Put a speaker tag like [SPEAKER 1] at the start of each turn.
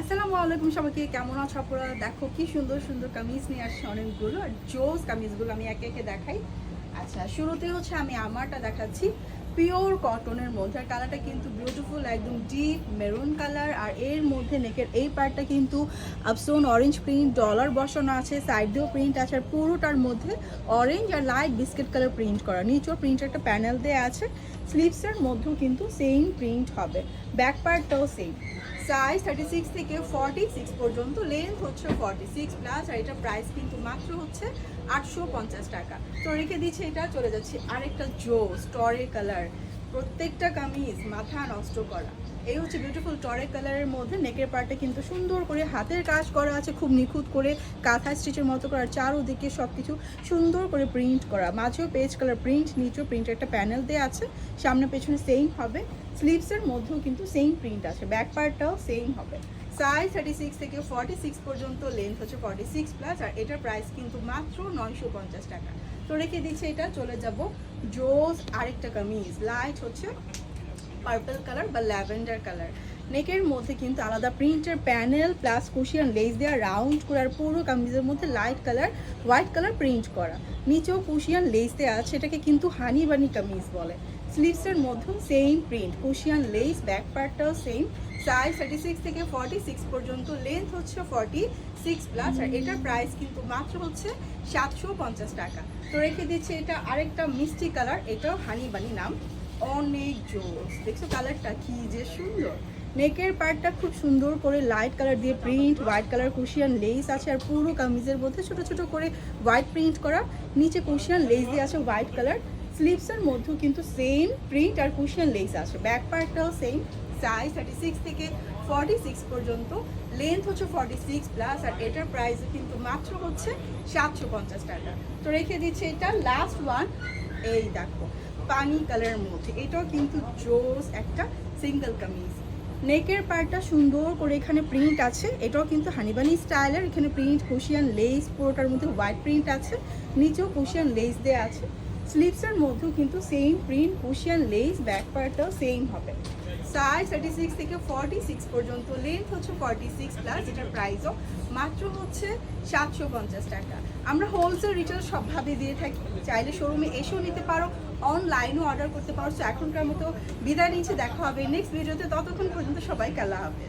[SPEAKER 1] আসসালামু আলাইকুম সবাইকে, কেমন আছো আপনারা দেখো কি সুন্দর সুন্দর কামিজ নিয়ে আসছে অনেকগুলো আর জোস কামিজগুলো আমি একে একে দেখাই। আচ্ছা শুরুতে হচ্ছে আমি আমারটা দেখাচ্ছি, পিওর কটনের মধ্যে। আর কালারটা কিন্তু বিউটিফুল একদম ডিপ মেরুন কালার আর এর মধ্যে নেকের এই পার্টটা কিন্তু আপসোন অরেঞ্জ প্রিন্ট ডলার বসানো আছে সাইড দিয়েও প্রিন্ট আছে। আর পুরোটার মধ্যে অরেঞ্জ আর লাইট বিস্কিট কালার প্রিন্ট করা। নিচেও প্রিন্ট একটা প্যানেল দেওয়া আছে। স্লিভসের মধ্যেও কিন্তু সেম প্রিন্ট হবে। ব্যাক পার্টটাও সেম সাইজ থার্টি সিক্স থেকে ফর্টি সিক্স পর্যন্ত লেন্থ হচ্ছে ফর্টি সিক্স প্লাস আর এটা প্রাইস কিন্তু মাত্র হচ্ছে আটশো পঞ্চাশ টাকা। তো রেখে দিচ্ছে এটা, চলে যাচ্ছে আরেকটা জো স্টরের কালার প্রত্যেকটা কামিজ মাথা নষ্ট করা। এই হচ্ছে বিউটিফুল টরে কালারের মধ্যে নেকের পার্টে কিন্তু সুন্দর করে হাতের কাজ করা আছে, খুব নিখুঁত করে কাঁথা স্টিচের মতো করা চারোদিকে সব কিছু সুন্দর করে প্রিন্ট করা। মাঝেও পেজ কালার প্রিন্ট নিচেও প্রিন্টের একটা প্যানেল দেওয়া আছে, সামনে পেছনে সেম হবে। স্লিভসের মধ্যেও কিন্তু সেম প্রিন্ট আছে ব্যাক পার্টটাও সেম হবে। সাইজ থার্টি সিক্স থেকে ফর্টি সিক্স পর্যন্ত লেন্থ হচ্ছে ফর্টি সিক্স প্লাস আর এটার প্রাইস কিন্তু মাত্র নয়শো পঞ্চাশ টাকা। তো রেখে দিচ্ছে এটা, চলে যাব জোস আরেকটা কামিজ। লাইট হচ্ছে পার্পল কালার বা ল্যাভেন্ডার কালার নেকের মধ্যে কিন্তু আলাদা প্রিন্টের প্যানেল প্লাস কুশিয়ান লেস দেওয়া রাউন্ড করে আর পুরো কামিজের মধ্যে light colour white colour print করা। নিচেও কুশিয়ান লেস দেওয়া আছে, এটাকে কিন্তু হানি বানি কামিজ বলে। স্লিভসের মধ্যেও same print cushion lace back পার্টটাও সেম সাইজ থার্টি সিক্স থেকে ফর্টি সিক্স পর্যন্ত লেন্থ হচ্ছে ফর্টি সিক্স প্লাস আর এটার প্রাইস কিন্তু মাত্র হচ্ছে সাতশো পঞ্চাশ টাকা। তো রেখে দিচ্ছে এটা আরেকটা মিষ্টি কালার এটাও হানি বানি নাম। অনেক জোস। দেখছ কালারটা কি যে সুন্দর। নেকের পার্টটা খুব সুন্দর করে লাইট কালার দিয়ে print white colour cushion lace আছে আর পুরো কামিজের মধ্যে ছোট ছোট করে হোয়াইট প্রিন্ট করা। নিচে কুশিয়ান লেস দিয়ে আছে হোয়াইট কালার স্লিভসের মধ্যেও কিন্তু সেম প্রিন্ট আর কুশিয়ান লেস আছে। ব্যাক পার্টটাও সেম সাইজ থার্টি সিক্স থেকে ফর্টি সিক্স পর্যন্ত। লেন্থ হচ্ছে ফর্টি সিক্স প্লাস আর এটার প্রাইস কিন্তু মাত্র হচ্ছে সাতশো পঞ্চাশ টাকা। তো রেখে দিচ্ছে এটা লাস্ট ওয়ান এই দেখো, পানি কালারের মধ্যে। এটাও কিন্তু জোস একটা সিঙ্গেল কামিজ। নেকের পার্টটা সুন্দর করে এখানে প্রিন্ট আছে। এটাও কিন্তু হানিবানি স্টাইলের এখানে প্রিন্ট কুশিয়ান লেস পুরোটার মধ্যে হোয়াইট প্রিন্ট আছে। নিচেও কুশিয়ান লেস দেওয়া আছে। স্লিভসের মধ্যেও কিন্তু same print cushion lace back পার্টটাও সেম হবে। সাইজ থার্টি সিক্স থেকে ফর্টি সিক্স পর্যন্ত লেন্থ হচ্ছে ফর্টি সিক্স প্লাস এটার প্রাইসও মাত্র হচ্ছে সাতশো পঞ্চাশ টাকা। আমরা হোলসেল রিটেল সবভাবে দিয়ে থাকি। চাইলে শোরুমে এসেও নিতে পারো অনলাইনও অর্ডার করতে পারো। এখনকার মতো বিদায় নিচ্ছে, দেখা হবে নেক্সট ভিডিওতে ততক্ষণ পর্যন্ত সবাই কালা হবে